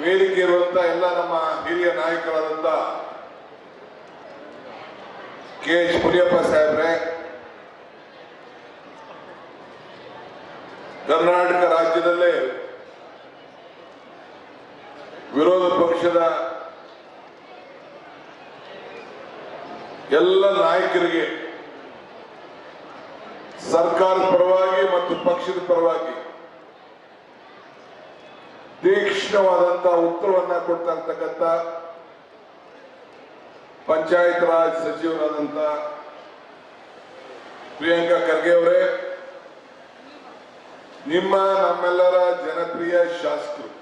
ವೇದಿಕೆ ಇರುವಂತ ಎಲ್ಲ ನಮ್ಮ ಹಿರಿಯ ನಾಯಕರಾದಂತ ಕೆ ಎಚ್ ಮುನಿಯಪ್ಪ ಸಾಹೇಬ್ರೆ, ಕರ್ನಾಟಕ ರಾಜ್ಯದಲ್ಲೇ ವಿರೋಧ ಪಕ್ಷದ ಎಲ್ಲ ನಾಯಕರಿಗೆ ಸರ್ಕಾರದ ಪರವಾಗಿ ಮತ್ತು ಪಕ್ಷದ ಪರವಾಗಿ ತೀಕ್ಷ್ಣವಾದಂತಹ ಉತ್ತರವನ್ನ ಕೊಡ್ತಕ್ಕಂಥ ಪಂಚಾಯತ್ ರಾಜ್ ಸಚಿವರಾದಂತ ಪ್ರಿಯಾಂಕಾ ಖರ್ಗೆ ಅವರೇ, ನಿಮ್ಮ ನಮ್ಮೆಲ್ಲರ ಜನಪ್ರಿಯ ಶಾಸಕರು,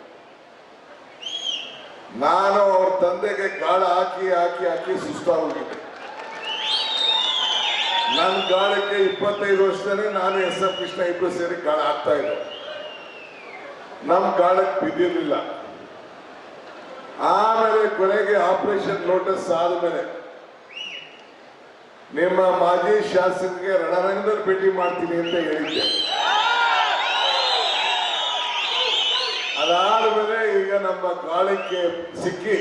ನಾನು ಅವ್ರ ತಂದೆಗೆ ಗಾಳ ಹಾಕಿ ಹಾಕಿ ಹಾಕಿ ಸುಸ್ತಾಗೋಗಿದ್ದೆ ನನ್ನ ಗಾಳಕ್ಕೆ ಇಪ್ಪತ್ತೈದು ವರ್ಷದಲ್ಲಿ ನಾನು ಎಸ್ ಎಂ ಕೃಷ್ಣ ಇಬ್ರು ಸೇರಿ ಗಾಳ ಹಾಕ್ತಾ ಇದ್ದೆ. ನಮ್ ಗಾಳಕ್ಕೆ ಬಿದ್ದಿರ್ಲಿಲ್ಲ. ಆಮೇಲೆ ಕೊನೆಗೆ ಆಪರೇಷನ್ ನೋಟಿಸ್ ಆದ್ಮೇಲೆ ನಿಮ್ಮ ಮಾಜಿ ಶಾಸಕರಿಗೆ ರಣರಂಗದಲ್ಲಿ ಭೇಟಿ ಮಾಡ್ತೀನಿ ಅಂತ ಹೇಳಿದ್ದೆ. ಅದಾದ್ಮೇಲೆ ಈಗ ನಮ್ಮ ಗಾಳಕ್ಕೆ ಸಿಕ್ಕಿ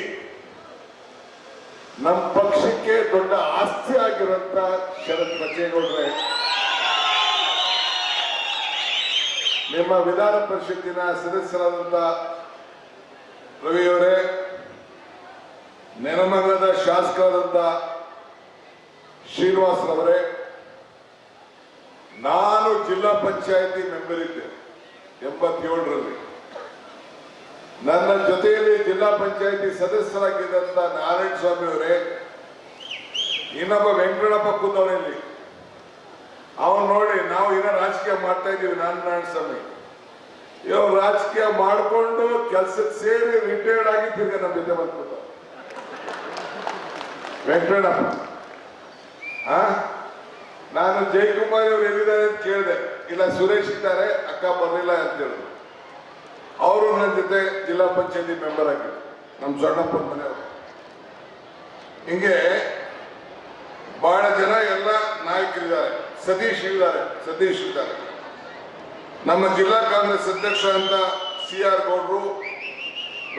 ನಮ್ಮ ಪಕ್ಷಕ್ಕೆ ದೊಡ್ಡ ಆಸ್ತಿ ಆಗಿರುವಂತ ಶರತ್ ಬಚ್ಚೇಗೌಡ್ರೆ ನಿಮ್ಮ ವಿಧಾನ ಪರಿಷತ್ತಿನ ಸದಸ್ಯರಾದಂತ ರವಿಯವರೇ ನೆನಮಂಗಲದ ಶಾಸಕರಾದಂತ ಶ್ರೀನಿವಾಸರವರೇ, ನಾನು ಜಿಲ್ಲಾ ಪಂಚಾಯಿತಿ ಮೆಂಬರ್ ಇದ್ದೆ ಎಂಬತ್ತೇಳರಲ್ಲಿ. ನನ್ನ ಜೊತೆಯಲ್ಲಿ ಜಿಲ್ಲಾ ಪಂಚಾಯಿತಿ ಸದಸ್ಯರಾಗಿದ್ದಂತ ನಾರಾಯಣ ಸ್ವಾಮಿ ಅವರೇ ಇನ್ನೊಬ್ಬ ವೆಂಕಟಪ್ಪ ಕುಂದವರಲ್ಲಿ ಅವನ್ ನೋಡಿ ನಾವು ಈಗ ರಾಜಕೀಯ ಮಾಡ್ತಾ ಇದೀವಿ ನಾನು ನಾರಾಯಣ ಸ್ವಾಮಿ. ಇವ್ ರಾಜಕೀಯ ಮಾಡ್ಕೊಂಡು ಕೆಲ್ಸಕ್ಕೆ ಸೇರಿ ರಿಟೈರ್ಡ್ ಆಗಿ ತಿರ್ಗ ನಮ್ಮ ಜೊತೆ ಬಂದ್ಬಿಟ್ಟು. ವೆಂಕಟಣ್ಣ ನಾನು ಜಯಕುಮಾರ್ ಇವ್ರು ಎಲ್ಲಿದ್ದಾರೆ ಅಂತ ಕೇಳಿದೆ. ಇಲ್ಲ, ಸುರೇಶ್ ಇದ್ದಾರೆ, ಅಕ್ಕ ಬರಲಿಲ್ಲ ಅಂತ ಹೇಳಿದ್ರು. ಅವರು ನನ್ನ ಜೊತೆ ಜಿಲ್ಲಾ ಪಂಚಾಯತಿ ಮೆಂಬರ್ ಆಗಿದ್ರು ನಮ್ಮ ಸಣ್ಣಪ್ಪನ ಮನೆಯವರು. ಹಿಂಗೆ ಬಹಳ ಜನ ಎಲ್ಲ ನಾಯಕರಿದ್ದಾರೆ. ಸತೀಶ್ ಇದ್ದಾರೆ ಸತೀಶ್ ಇದ್ದಾರೆ. ನಮ್ಮ ಜಿಲ್ಲಾ ಕಾಂಗ್ರೆಸ್ ಅಧ್ಯಕ್ಷ ಅಂತ ಸಿ ಆರ್ ಗೌಡ್ರು,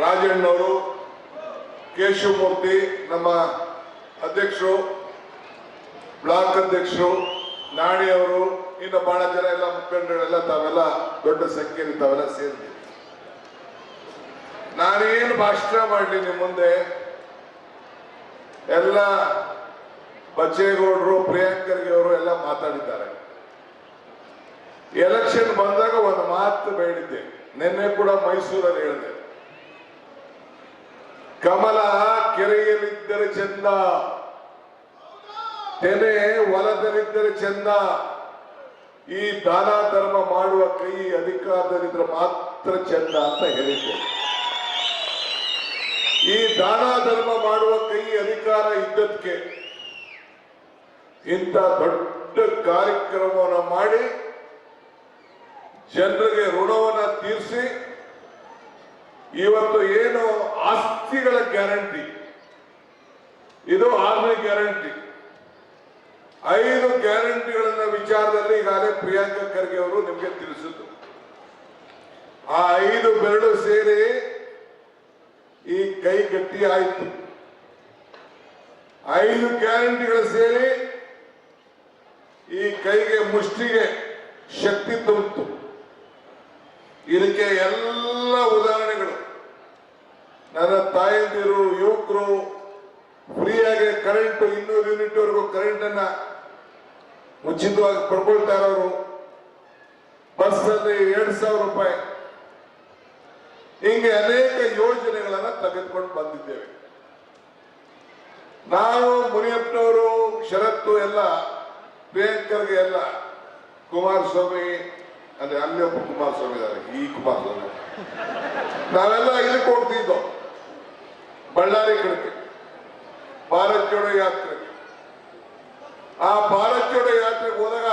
ರಾಜಣ್ಣವರು, ಕೇಶವಮೂರ್ತಿ, ನಮ್ಮ ಅಧ್ಯಕ್ಷರು, ಬ್ಲಾಕ್ ಅಧ್ಯಕ್ಷರು, ನಾಣಿ ಅವರು, ಇನ್ನು ಬಹಳ ಜನ ಎಲ್ಲ ಮುಖಂಡರೆಲ್ಲ ತಾವೆಲ್ಲ ದೊಡ್ಡ ಸಂಖ್ಯೆಯಲ್ಲಿ ತಾವೆಲ್ಲ ಸೇರಿದ್ದೀವಿ ನಾನೇನು ಭಾಷಣ ಮಾಡಲಿ ನಿಮ್ಮ ಮುಂದೆ? ಎಲ್ಲ ಬಚ್ಚೇಗೌಡರು ಪ್ರಿಯಾಂಕರ್ಗೆ ಅವರು ಎಲ್ಲ ಮಾತಾಡಿದ್ದಾರೆ. ಎಲೆಕ್ಷನ್ ಬಂದಾಗ ಒಂದು ಮಾತು ಬೇಡಿದ್ದೆ. ನಿನ್ನೆ ಕೂಡ ಮೈಸೂರಲ್ಲಿ ಹೇಳಿದೆ. ಕಮಲ, ಕೆರೆಯಲ್ಲಿದ್ದರೆ ಚಂದ. ತೆನೆ ಹೊಲದಲ್ಲಿದ್ದರೆ ಚಂದ. ಈ ದಾನ ಧರ್ಮ ಮಾಡುವ ಕೈ ಅಧಿಕಾರದಲ್ಲಿದ್ರೆ ಮಾತ್ರ ಚಂದ ಅಂತ ಹೇಳಿದ್ದೆ. ಈ ದಾನ ಧರ್ಮ ಮಾಡುವ ಕೈ ಅಧಿಕಾರ ಇದ್ದದಕ್ಕೆ ಇಂಥ ದೊಡ್ಡ ಕಾರ್ಯಕ್ರಮವನ್ನು ಮಾಡಿ ಜನರಿಗೆ ಋಣವನ್ನ ತೀರಿಸಿ ಇವತ್ತು ಏನು ಆಸ್ತಿಗಳ ಗ್ಯಾರಂಟಿ, ಇದು ಆರ್ಮಿ ಗ್ಯಾರಂಟಿ. ಐದು ಗ್ಯಾರಂಟಿಗಳನ್ನ ವಿಚಾರದಲ್ಲಿ ಈಗಾಗಲೇ ಪ್ರಿಯಾಂಕಾ ಖರ್ಗೆ ಅವರು ನಿಮಗೆ ತಿಳಿಸಿದ್ರು. ಆ ಐದು ಬೆರಳು ಸೇರಿ ಈ ಕೈ ಗಟ್ಟಿ ಆಯಿತು. ಐದು ಗ್ಯಾರಂಟಿಗಳು ಸೇರಿ ಈ ಕೈಗೆ ಮುಷ್ಟಿಗೆ ಶಕ್ತಿ ತುಂಬಿತು ಇದಕ್ಕೆ ಎಲ್ಲ ಉದಾಹರಣೆಗಳು. ನನ್ನ ತಾಯಂದಿರು, ಯುವಕರು, ಫ್ರೀಯಾಗಿ ಕರೆಂಟ್ ಇನ್ನೂರು ಯೂನಿಟ್ ವರೆಗೂ ಕರೆಂಟ್ ಅನ್ನ ಉಚಿತವಾಗಿ ಪಡ್ಕೊಳ್ತಾ ಇರೋರು. ಬಸ್ ಅಲ್ಲಿ ಎರಡ್ ಸಾವಿರ ರೂಪಾಯಿ. ಹಿಂಗೆ ಅನೇಕ ಯೋಜನೆಗಳನ್ನ ತೆಗೆದುಕೊಂಡು ಬಂದಿದ್ದೇವೆ. ನಾವು ಮುನಿಯಪ್ಪನವರು, ಶರತ್ತು ಎಲ್ಲ ಪ್ರಿಯಾಂಕರ್ಗೆ ಎಲ್ಲ ಕುಮಾರಸ್ವಾಮಿ, ಅಂದ್ರೆ ಅಲ್ಲಿ ಒಬ್ಬ ಕುಮಾರಸ್ವಾಮಿ ಇದ್ದಾರೆ, ಈ ಕುಮಾರಸ್ವಾಮಿ. ನಾವೆಲ್ಲ ಇಲ್ಲಿ ಹೋಗ್ತಿದ್ದೋ ಬಳ್ಳಾರಿ ಕಡೆಗೆ ಭಾರತ ಜೋಡೋ ಯಾತ್ರೆ. ಆ ಭಾರತ ಜೋಡೋ ಯಾತ್ರೆಗೆ ಹೋದಾಗ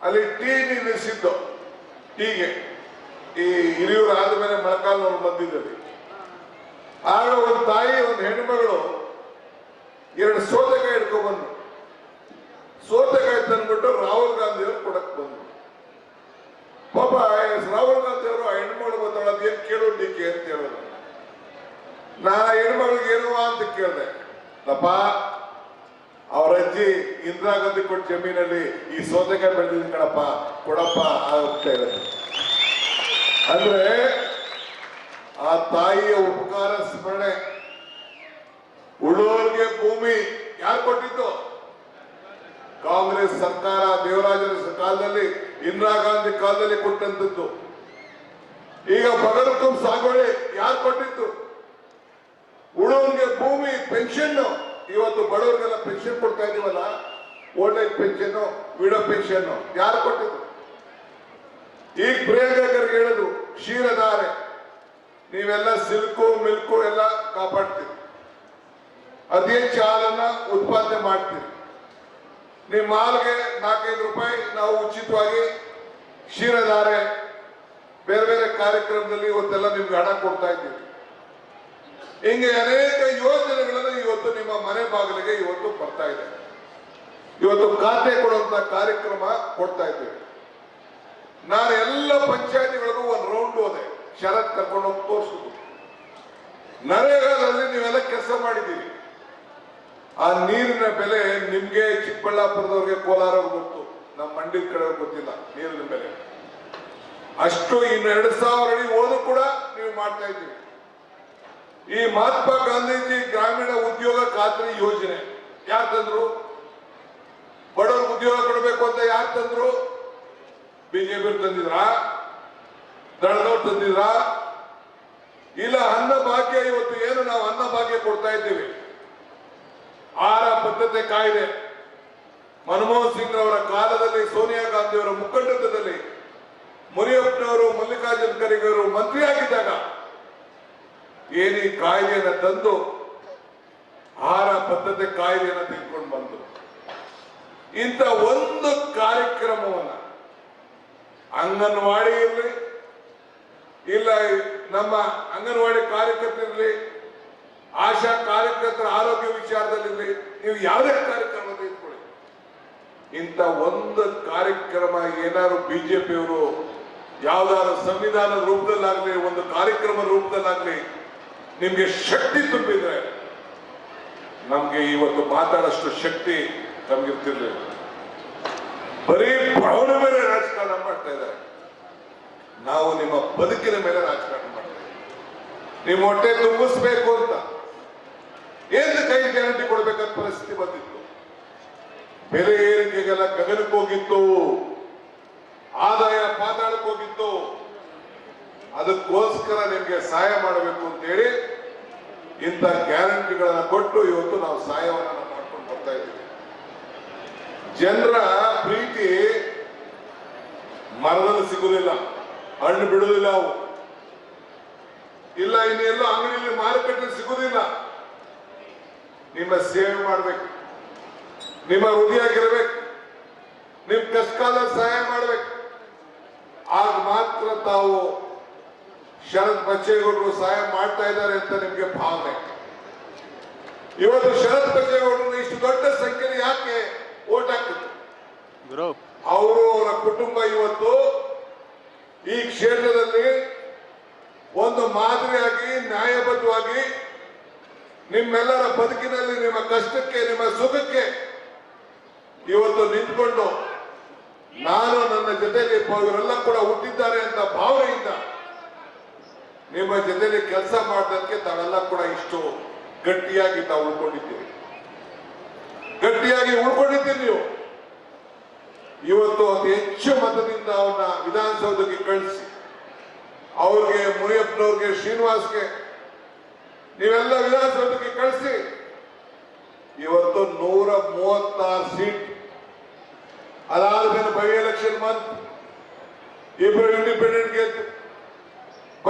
ಅಲ್ಲಿ ಟೀ ನಿಲ್ಲಿಸಿದ್ದು, ಟೀಗೆ. ಈ ಹಿರಿಯೂರು ಆದ್ಮೇಲೆ ಮೊಳಕಾಲ್ನವ್ರು ಬಂದಿದ್ದಲ್ಲಿ ಆಗ ಒಂದು ತಾಯಿ, ಒಂದು ಹೆಣ್ಮಗಳು ಎರಡು ಸೌತೆಕಾಯಿ ಹಿಡ್ಕೊಂಡ್ ಬಂದ್ರು ಸೌತೆಕಾಯಿ ತಂದ್ಬಿಟ್ಟು ರಾಹುಲ್ ಗಾಂಧಿ ಅವರು ಕೊಡಕ್ ಬಂದ್ರು ಪಾಪ ರಾಹುಲ್ ಗಾಂಧಿ ಅವರು ಆ ಹೆಣ್ಮಗಳು ಬಂದವಳು ಅದೇನ್ ಕೇಳೋದಿಕ್ಕೆ ಅಂತ ಕೇಳಿದೆ ಲಪ್ಪ ಅವ್ರ ಅಜ್ಜಿ ಇಂದಿರಾ ಗಾಂಧಿ ಕೊಟ್ಟ ಜಮೀನಲ್ಲಿ ಈ ಸೌತೆಕಾಯಿ ಬೆಳೆದಿದ್ದೀನಿ ಕಣಪ್ಪ ಕೊಡಪ್ಪ ಅಂತ ಹೇಳಿದ್ರು ಅಂದ್ರೆ ಆ ತಾಯಿಯ ಉಪಕಾರ, ಸ್ಮರಣೆ. ಉಳ್ಳೋರ್ಗೆ ಭೂಮಿ ಯಾರು ಕೊಟ್ಟಿದ್ದು? ಕಾಂಗ್ರೆಸ್ ಸರ್ಕಾರ ದೇವರಾಜನ ಕಾಲದಲ್ಲಿ, ಇಂದಿರಾ ಗಾಂಧಿ ಕಾಲದಲ್ಲಿ ಕೊಟ್ಟಂತದ್ದು ಈಗ ಬಗರ್ಕಂ ಸಾಗುವಳಿ ಯಾರು ಕೊಟ್ಟಿದ್ದು? ಉಳೋನ್ಗೆ ಭೂಮಿ ಪೆನ್ಷನ್ ಇವತ್ತು ಬಡವರಿಗೆಲ್ಲ ಪೆನ್ಷನ್ ಕೊಡ್ತಾ ಇದೀವಲ್ಲ old age pension widow pension ಯಾರು ಕೊಟ್ಟಿದ್ದು? ಈಗ ಪ್ರಿಯಾಂಕರಿಗೆ ಹೇಳುದು, ಕ್ಷೀರಧಾರೆ. ನೀವೆಲ್ಲ ಸಿಲ್ಕು, ಮಿಲ್ಕು ಎಲ್ಲ ಕಾಪಾಡ್ತೀರಿ. ಅದೇ ಚಾಲನ್ನ ಉತ್ಪಾದನೆ ಮಾಡ್ತೀರಿ. ನಿಮ್ಮ ಮಾಲ್ಗೆ ನಾಲ್ಕೈದು ರೂಪಾಯಿ ನಾವು ಉಚಿತವಾಗಿ ಕ್ಷೀರಧಾರೆ, ಬೇರೆ ಬೇರೆ ಕಾರ್ಯಕ್ರಮದಲ್ಲಿ ಇವತ್ತೆಲ್ಲ ನಿಮ್ಗೆ ಹಣ ಕೊಡ್ತಾ ಇದ್ದೀವಿ. ಹಿಂಗೆ ಅನೇಕ ಯೋಜನೆಗಳನ್ನು ಇವತ್ತು ನಿಮ್ಮ ಮನೆ ಬಾಗಿಲಿಗೆ ಇವತ್ತು ಬರ್ತಾ ಇದೆ. ಇವತ್ತು ಖಾತೆ ಕೊಡುವಂತ ಕಾರ್ಯಕ್ರಮ ಕೊಡ್ತಾ ಇದ್ದೇವೆ. ನಾನು ಎಲ್ಲ ಪಂಚಾಯತಿಗಳಿಗೂ ಒಂದು ರೌಂಡ್ ಹೋದೆ. ಶರತ್ ಕರ್ಕೊಂಡು ಹೋಗಿ ತೋರಿಸುದು. ನರೇಗಾದಲ್ಲಿ ನೀವೆಲ್ಲ ಕೆಲಸ ಮಾಡಿದ್ದೀರಿ. ಆ ನೀರಿನ ಬೆಲೆ ನಿಮ್ಗೆ ಚಿಕ್ಕಬಳ್ಳಾಪುರದವ್ರಿಗೆ ಕೋಲಾರ ಗೊತ್ತು. ನಮ್ಮ ಮಂಡ್ಯದ ಕಡೆ ಗೊತ್ತಿಲ್ಲ, ನೀರಿನ ಬೆಲೆ. ಅಷ್ಟು ಇನ್ನು ಎರಡು ಸಾವಿರ ಅಡಿ ಓದು ಕೂಡ ನೀವು ಮಾಡ್ತಾ ಇದ್ದೀರಿ. ಈ ಮಹಾತ್ಮ ಗಾಂಧೀಜಿ ಗ್ರಾಮೀಣ ಉದ್ಯೋಗ ಖಾತ್ರಿ ಯೋಜನೆ, ಯಾರು ತಂದ್ರು? ಬಡವ್ರಿಗೆ ಉದ್ಯೋಗ ಕೊಡಬೇಕು ಅಂತ ಯಾರು ತಂದ್ರು? ಬಿಜೆಪಿ ತಂದಿದ್ರಾ? ತಂದಿದ್ರಾ ಇಲ್ಲ ಅನ್ನ ಭಾಗ್ಯ ಇವತ್ತು ಏನು ನಾವು ಅನ್ನ ಭಾಗ್ಯ ಕೊಡ್ತಾ ಇದ್ದೀವಿ. ಆಹಾರ ಬದ್ಧತೆ ಕಾಯ್ದೆ. ಮನಮೋಹನ್ ಸಿಂಗ್ ಅವರ ಕಾಲದಲ್ಲಿ ಸೋನಿಯಾ ಗಾಂಧಿ ಅವರ ಮುಖಂಡತ್ವದಲ್ಲಿ ಮುನಿಯಪ್ಪನವರು, ಮಲ್ಲಿಕಾರ್ಜುನ ಖರ್ಗೆ ಅವರು ಮಂತ್ರಿಯಾಗಿದ್ದಾಗ ಏನಿ ಕಾಯ್ದೆಯನ್ನು ತಂದು ಆಹಾರ ಭದ್ರತೆ ಕಾಯ್ದೆಯನ್ನು ತೆಗೆದುಕೊಂಡು ಬಂದು ಇಂಥ ಒಂದು ಕಾರ್ಯಕ್ರಮವನ್ನು ಅಂಗನವಾಡಿ ಇರಲಿ ಇಲ್ಲ, ನಮ್ಮ ಅಂಗನವಾಡಿ ಕಾರ್ಯಕರ್ತರಲ್ಲಿ ಆಶಾ ಕಾರ್ಯಕರ್ತರ ಆರೋಗ್ಯ ವಿಚಾರದಲ್ಲಿರಲಿ, ನೀವು ಯಾವುದೇ ಕಾರ್ಯಕ್ರಮ ತೆಗೆದುಕೊಳ್ಳಿ ಇಂಥ ಒಂದು ಕಾರ್ಯಕ್ರಮ ಏನಾದ್ರು ಬಿಜೆಪಿಯವರು ಯಾವ್ದಾದ್ರು ಸಂವಿಧಾನದ ರೂಪದಲ್ಲಾಗ್ಲಿ, ಒಂದು ಕಾರ್ಯಕ್ರಮ ರೂಪದಲ್ಲಾಗ್ಲಿ, ನಿಮ್ಗೆ ಶಕ್ತಿ ತುಂಬಿದ್ರೆ, ನಮ್ಗೆ ಇವತ್ತು ಮಾತಾಡಷ್ಟು ಶಕ್ತಿ ನಮ್ಗಿರ್ತಿರ್ಲಿಲ್ಲ. ಬರೀ ಭಾವನೆ ಮೇಲೆ ರಾಜಕಾರಣ ಮಾಡ್ತಾ ಇದ್ದಾರೆ. ನಾವು ನಿಮ್ಮ ಬದುಕಿನ ಮೇಲೆ ರಾಜಕಾರಣ ಮಾಡ್ತೇವೆ. ನಿಮ್ಮ ಹೊಟ್ಟೆ ತುಂಬಿಸ್ಬೇಕು ಅಂತ. ಏನು ಕೈ ಗ್ಯಾರಂಟಿ ಕೊಡ್ಬೇಕಂತ ಪರಿಸ್ಥಿತಿ ಬಂದಿತ್ತು. ಬೆಲೆ ಏರಿಕೆಗೆಲ್ಲ ಗಗನಕ್ಕೆ ಹೋಗಿತ್ತು. ಆದಾಯ ಪಾತಾಳಕ್ಕೆ ಹೋಗಿತ್ತು. ಅದಕ್ಕೋಸ್ಕರ ನಿಮ್ಗೆ ಸಹಾಯ ಮಾಡಬೇಕು ಅಂತೇಳಿ ಇಂಥ ಗ್ಯಾರಂಟಿಗಳನ್ನ ಕೊಟ್ಟು ಇವತ್ತು ನಾವು ಸಹಾಯವನ್ನು ಮಾಡ್ಕೊಂಡು ಬರ್ತಾ ಇದ್ದೀವಿ. ಜನರ ಪ್ರೀತಿ ಮರದಲ್ಲಿ ಸಿಗುವುದಿಲ್ಲ ಹಣ್ಣು ಬಿಡುವುದಿಲ್ಲ ಅವು. ಇಲ್ಲ ಇನ್ನೆಲ್ಲ ಅಂಗಡಿಯಲ್ಲಿ ಮಾರುಕಟ್ಟೆ ಸಿಗುವುದಿಲ್ಲ. ನಿಮ್ಮ ಸೇವೆ ಮಾಡ್ಬೇಕು. ನಿಮ್ಮ ಹೃದಯಾಗಿರ್ಬೇಕು ನಿಮ್ ಕಷ್ಟಕಾಲ ಸಹಾಯ ಮಾಡ್ಬೇಕು. ಆಗ ಮಾತ್ರ ತಾವು ಶರತ್ ಬಚ್ಚೇಗೌಡರು ಸಹಾಯ ಮಾಡ್ತಾ ಇದ್ದಾರೆ ಅಂತ ನಿಮ್ಗೆ ಭಾವನೆ. ಇವತ್ತು ಶರತ್ ಬಚ್ಚೇಗೌಡರು ಇಷ್ಟು ದೊಡ್ಡ ಸಂಖ್ಯೆಯಲ್ಲಿ ಯಾಕೆ ಓಟ್ ಹಾಕಿದ್ರು? ಅವರು ಅವರ ಕುಟುಂಬ ಇವತ್ತು ಈ ಕ್ಷೇತ್ರದಲ್ಲಿ ಒಂದು ಮಾದರಿಯಾಗಿ, ನ್ಯಾಯಬದ್ಧವಾಗಿ ನಿಮ್ಮೆಲ್ಲರ ಬದುಕಿನಲ್ಲಿ ನಿಮ್ಮ ಕಷ್ಟಕ್ಕೆ, ನಿಮ್ಮ ಸುಖಕ್ಕೆ ಇವತ್ತು ನಿಂತ್ಕೊಂಡು ನಾನು ನನ್ನ ಜೊತೆಯಲ್ಲಿ ಇವರೆಲ್ಲ ಕೂಡ ಹುಟ್ಟಿದ್ದಾರೆ ಅಂತ ಭಾವನೆಯಿಂದ ನಿಮ್ಮ ಜೊತೆಯಲ್ಲಿ ಕೆಲಸ ಮಾಡೋದಕ್ಕೆ ತಾವೆಲ್ಲ ಕೂಡ ಇಷ್ಟು ಗಟ್ಟಿಯಾಗಿ ತಾವು ಉಳ್ಕೊಂಡಿದ್ದೀವಿ ಗಟ್ಟಿಯಾಗಿ ಉಳ್ಕೊಂಡಿದ್ದೀರಿ ನೀವು. ಇವತ್ತು ಅತಿ ಹೆಚ್ಚು ಮತದಿಂದ ಅವನ್ನ ವಿಧಾನಸೌಧಕ್ಕೆ ಕಳಿಸಿ. ಅವ್ರಿಗೆ, ಮುನಿಯಪ್ಪನವ್ರಿಗೆ, ಶ್ರೀನಿವಾಸ್ಗೆ ನೀವೆಲ್ಲ ವಿಧಾನಸೌಧಕ್ಕೆ ಕಳಿಸಿ. ಇವತ್ತು ನೂರ ಮೂವತ್ತಾರು ಸೀಟ್. ಅದಾದ್ಮೇಲೆ ಬೈ ಎಲೆಕ್ಷನ್ ಮಂತ್. ಇಬ್ಬರು ಇಂಡಿಪೆಂಡೆಂಟ್ ಗೆದ್ದು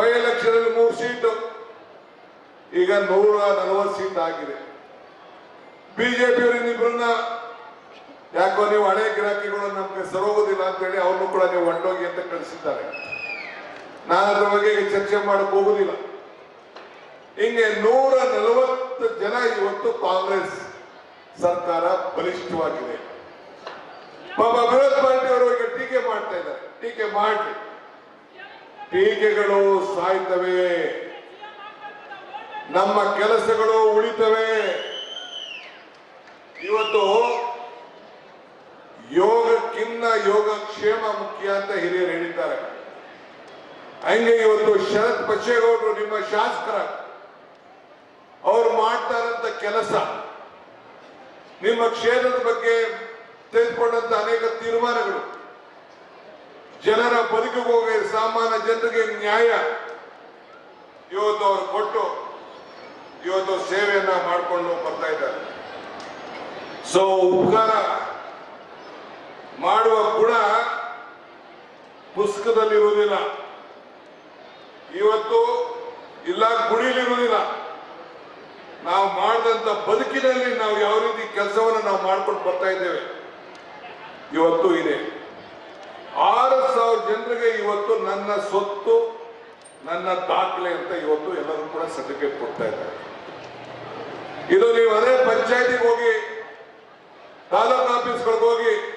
ಬೈ ಎಲೆಕ್ಷನ್ ಅಲ್ಲಿ ಮೂರು ಸೀಟು. ಈಗ ನೂರ ನಲವತ್ತು ಸೀಟ್ ಆಗಿದೆ. ಬಿಜೆಪಿ ಇನ್ನಿಬ್ಬರನ್ನ ಯಾಕೋ ನೀವು ಹಳೆ ಗಿರಾಕಿಗಳು ನಮ್ಗೆ ಸರೋಗೋದಿಲ್ಲ ಅಂತೇಳಿ ಅವ್ರನ್ನು ಕೂಡ ನೀವು ಒಂಡೋಗಿ ಅಂತ ಕಳಿಸಿದ್ದಾರೆ. ನಾನು ಅದ್ರ ಬಗ್ಗೆ ಚರ್ಚೆ ಮಾಡಕ್ ಹೋಗುದಿಲ್ಲ. ಹಿಂಗೆ ನೂರ ನಲವತ್ತು ಜನ ಇವತ್ತು ಕಾಂಗ್ರೆಸ್ ಸರ್ಕಾರ ಬಲಿಷ್ಠವಾಗಿದೆ. ಪಾಪ ವಿರೋಧ ಪಾರ್ಟಿಯವರು ಈಗ ಟೀಕೆ ಮಾಡ್ತಾ ಇದ್ದಾರೆ. ಟೀಕೆ ಮಾಡಿ ಟೀಕೆಗಳು ಸಾಯ್ತವೆ. ನಮ್ಮ ಕೆಲಸಗಳು ಉಳಿತವೆ. ಇವತ್ತು ಯೋಗಕ್ಕಿನ್ನ ಯೋಗಕ್ಷೇಮ ಮುಖ್ಯ ಅಂತ ಹಿರಿಯರು ಹೇಳಿದ್ದಾರೆ. ಹಂಗೆ ಇವತ್ತು ಶರತ್ ಬಚ್ಚೇಗೌಡರು ನಿಮ್ಮ ಶಾಸಕರ ಅವ್ರು ಮಾಡ್ತಾರಂತ ಕೆಲಸ, ನಿಮ್ಮ ಕ್ಷೇತ್ರದ ಬಗ್ಗೆ ತೆಗೆದುಕೊಂಡಂತ ಅನೇಕ ತೀರ್ಮಾನಗಳು. ಜನರ ಬದುಕಿಗೆ ಹೋಗಿ ಸಾಮಾನ್ಯ ಜನರಿಗೆ ನ್ಯಾಯ. ಇವತ್ತು ಅವ್ರು ಕೊಟ್ಟು ಇವತ್ತು ಸೇವೆಯನ್ನ ಮಾಡಿಕೊಂಡು ಬರ್ತಾ ಇದ್ದಾರೆ. ಸೊ ಉಪಕಾರ ಮಾಡುವ ಗುಣ ಪುಸ್ತಕದಲ್ಲಿರುವುದಿಲ್ಲ ಇವತ್ತು ಇಲ್ಲ ಗುಡಿಲಿರುವುದಿಲ್ಲ ನಾವು ಮಾಡಿದಂತ ಬದುಕಿನಲ್ಲಿ ನಾವು ಯಾವ ರೀತಿ ಕೆಲಸವನ್ನು ನಾವು ಮಾಡ್ಕೊಂಡು ಬರ್ತಾ ಇದ್ದೇವೆ? ಇವತ್ತು ಇದೆ. ಆರು ಸಾವಿರ ಜನರಿಗೆ ಇವತ್ತು ನನ್ನ ಸೊತ್ತು ನನ್ನ ದಾಖಲೆ ಅಂತ ಇವತ್ತು ಎಲ್ಲರೂ ಕೂಡ ಸರ್ಟಿಫಿಕೇಟ್ ಕೊಡ್ತಾ ಇದ್ದಾರೆ. ಇದು ನೀವು ಅದೇ ಪಂಚಾಯತಿಗೆ ಹೋಗಿ, ತಾಲೂಕು ಆಫೀಸ್ಗಳಿಗೆ ಹೋಗಿ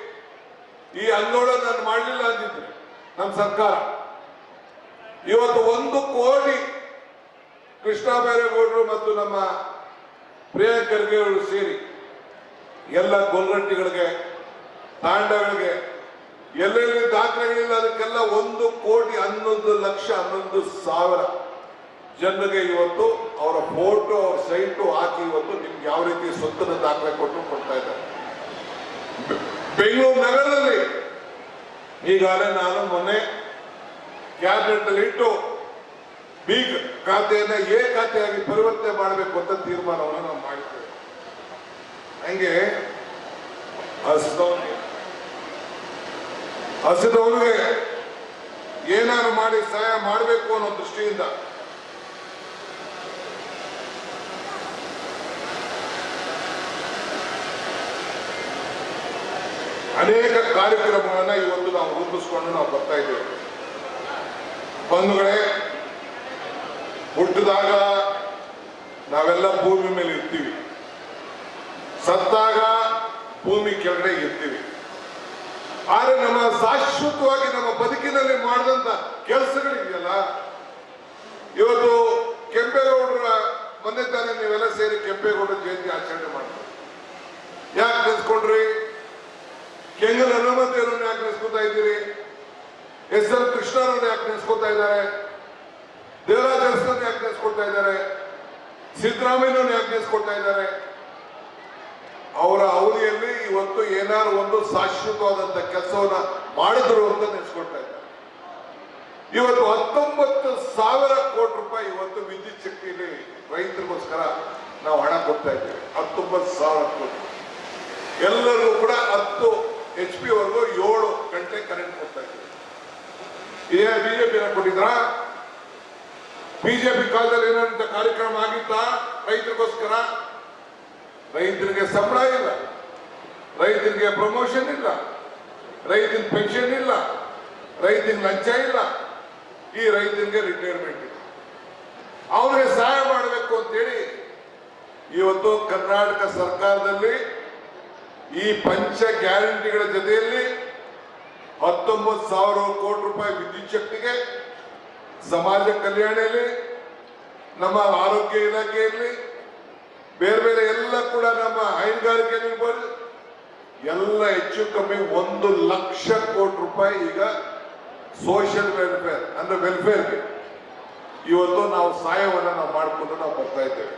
ಈ ಅಂಗೋಳ ನಾನು ಮಾಡಲಿಲ್ಲ ಅಂದಿದ್ರೆ ನಮ್ಮ ಸರ್ಕಾರ. ಇವತ್ತು ಒಂದು ಕೋಟಿ ಕೃಷ್ಣ ಬೈರೇಗೌಡರು ಮತ್ತು ನಮ್ಮ ಪ್ರಿಯಾಂಕ್ ಖರ್ಗೆ ಅವರು ಸೇರಿ ಎಲ್ಲ ಗೊಲ್ರಟ್ಟಿಗಳಿಗೆ ತಾಂಡಗಳಿಗೆ, ಎಲ್ಲೆಲ್ಲಿ ದಾಖಲೆಗಳಿಲ್ಲ ಅದಕ್ಕೆಲ್ಲ ಒಂದು ಕೋಟಿ ಹನ್ನೊಂದು ಲಕ್ಷ ಹನ್ನೊಂದು ಸಾವಿರ ಜನರಿಗೆ ಇವತ್ತು ಅವರ ಫೋಟೋ, ಅವ್ರ ಸೈಟು ಹಾಕಿ ಇವತ್ತು ನಿಮ್ಗೆ ಯಾವ ರೀತಿ ಸ್ವತ್ತನ್ನು ದಾಖಲೆ ಕೊಟ್ಟು ಕೊಡ್ತಾ ಇದ್ದಾರೆ. ಬೆಂಗಳೂರು ನಗರದಲ್ಲಿ. ಈಗಾಗಲೇ ನಾನು ಮೊನ್ನೆ ಕ್ಯಾಬಿನೆಟ್ ಅಲ್ಲಿ ಇಟ್ಟು ಬಿ ಖಾತೆಯನ್ನ ಎ ಖಾತೆಯಾಗಿ ಪರಿವರ್ತನೆ ಮಾಡಬೇಕು ಅಂತ ತೀರ್ಮಾನವನ್ನು ನಾವು ಮಾಡಿದ್ದೇವೆ. ಹಂಗೆ ಹಸಿದವನಿಗೆ ಹಸಿದವನಿಗೆ ಏನಾದ್ರು ಮಾಡಿ ಸಹಾಯ ಮಾಡಬೇಕು ಅನ್ನೋ ದೃಷ್ಟಿಯಿಂದ ಅನೇಕ ಕಾರ್ಯಕ್ರಮಗಳನ್ನ ಇವತ್ತು ನಾವು ರೂಪಿಸ್ಕೊಂಡು ನಾವು ಬರ್ತಾ ಇದ್ದೇವೆ. ಬಂಧುಗಳೇ, ಹುಟ್ಟಿದಾಗ ನಾವೆಲ್ಲ ಭೂಮಿ ಮೇಲೆ ಇರ್ತೀವಿ. ಸತ್ತಾಗ ಭೂಮಿ ಕೆಳಗಡೆ ಇರ್ತೀವಿ. ಆದರೆ ನಮ್ಮ ಶಾಶ್ವತವಾಗಿ ನಮ್ಮ ಬದುಕಿನಲ್ಲಿ ಮಾಡಿದಂತ ಕೆಲಸಗಳಿದೆಯಲ್ಲ ಇವತ್ತು ಕೆಂಪೇಗೌಡರ ಮೊನ್ನೆ ತಾನೇ ನೀವೆಲ್ಲ ಸೇರಿ ಕೆಂಪೇಗೌಡ ಜಯಂತಿ ಆಚರಣೆ ಮಾಡ್ತೀವಿ ಯಾಕೆ ನೆನ್ಸ್ಕೊಂಡ್ರಿ ಕೆಂಗಲ್ ಹನುಮಂತಿಯವ್ರನ್ನ ಯಾಕೆ ನೆನೆಸ್ಕೊತಾ ಇದ್ದೀರಿ. ಎಸ್ ಎಲ್ ಕೃಷ್ಣರನ್ನು ಯಾಕೆ ನೆನೆಸ್ಕೊತಾ ಇದ್ದಾರೆ. ದೇವರಾಜ ಅರಸನ್ನು ಯಾಕೆ ನೆನೆಸ್ಕೊಳ್ತಾ ಇದ್ದಾರೆ. ಸಿದ್ದರಾಮಯ್ಯನವ್ರನ್ನ ಯಾಕೆ ನೆನೆಸ್ಕೊಳ್ತಾ ಇದ್ದಾರೆ. ಅವರ ಅವಧಿಯಲ್ಲಿ ಇವತ್ತು ಏನಾದ್ರು ಒಂದು ಶಾಶ್ವತವಾದಂತ ಕೆಲಸವನ್ನ ಮಾಡಿದ್ರು ಅಂತ ನೆನೆಸ್ಕೊಳ್ತಾ ಇದ್ದಾರೆ. ಇವತ್ತು ಹತ್ತೊಂಬತ್ತು ಸಾವಿರ ಕೋಟಿ ರೂಪಾಯಿ ಇವತ್ತು ವಿದ್ಯುತ್ ಶಕ್ತಿಯಲ್ಲಿ ರೈತರಿಗೋಸ್ಕರ ನಾವು ಹಣ ಕೊಡ್ತಾ ಇದ್ದೇವೆ. ಹತ್ತೊಂಬತ್ತು ಸಾವಿರ ಕೋಟಿ. ಎಲ್ಲರಿಗೂ ಕೂಡ ಹತ್ತು ಎಚ್ ಪಿ ವರೆಗೂ ಏಳು ಗಂಟೆ ಕರೆಂಟ್ ಕೊಡ್ತಾ ಇದ್ದೀವಿ ಇದೇ ಬಿಜೆಪಿ ಕೊಟ್ಟಿದ್ರ? ಬಿಜೆಪಿ ಕಾಲದಲ್ಲಿ ಏನಂತ ಕಾರ್ಯಕ್ರಮ ಆಗಿತ್ತ? ರೈತರಿಗೋಸ್ಕರ? ರೈತರಿಗೆ ಸಂಬಳ ಇಲ್ಲ. ರೈತರಿಗೆ ಪ್ರಮೋಷನ್ ಇಲ್ಲ. ರೈತನ ಪೆನ್ಷನ್ ಇಲ್ಲ. ರೈತನ ಲಂಚ ಇಲ್ಲ. ಈ ರೈತನಿಗೆ ರಿಟೈರ್ಮೆಂಟ್ ಇಲ್ಲ. ಅವ್ರಿಗೆ ಸಹಾಯ ಮಾಡಬೇಕು ಅಂತೇಳಿ ಇವತ್ತು ಕರ್ನಾಟಕ ಸರ್ಕಾರದಲ್ಲಿ ಈ ಪಂಚ ಗ್ಯಾರಂಟಿಗಳ ಜೊತೆಯಲ್ಲಿ ಹತ್ತೊಂಬತ್ತು ಸಾವಿರ ಕೋಟಿ ರೂಪಾಯಿ ವಿದ್ಯುತ್ ಶಕ್ತಿಗೆ, ಸಮಾಜ ಕಲ್ಯಾಣದಲ್ಲಿ ನಮ್ಮ ಆರೋಗ್ಯ ಇಲಾಖೆಯಲ್ಲಿ ಬೇರೆ ಬೇರೆ ಎಲ್ಲ ಕೂಡ ನಮ್ಮ ಹೈನುಗಾರಿಕೆ ಇರ್ಬೋದು ಎಲ್ಲ ಹೆಚ್ಚು ಕಮ್ಮಿ ಒಂದು ಲಕ್ಷ ಕೋಟಿ ರೂಪಾಯಿ ಈಗ ಸೋಷಿಯಲ್ ವೆಲ್ಫೇರ್ ಅಂದ್ರೆ ವೆಲ್ಫೇರ್ಗೆ ಇವತ್ತು ನಾವು ಸಹಾಯವನ್ನು ನಾವು ಮಾಡಿಕೊಂಡು ನಾವು ಬರ್ತಾ ಇದ್ದೇವೆ.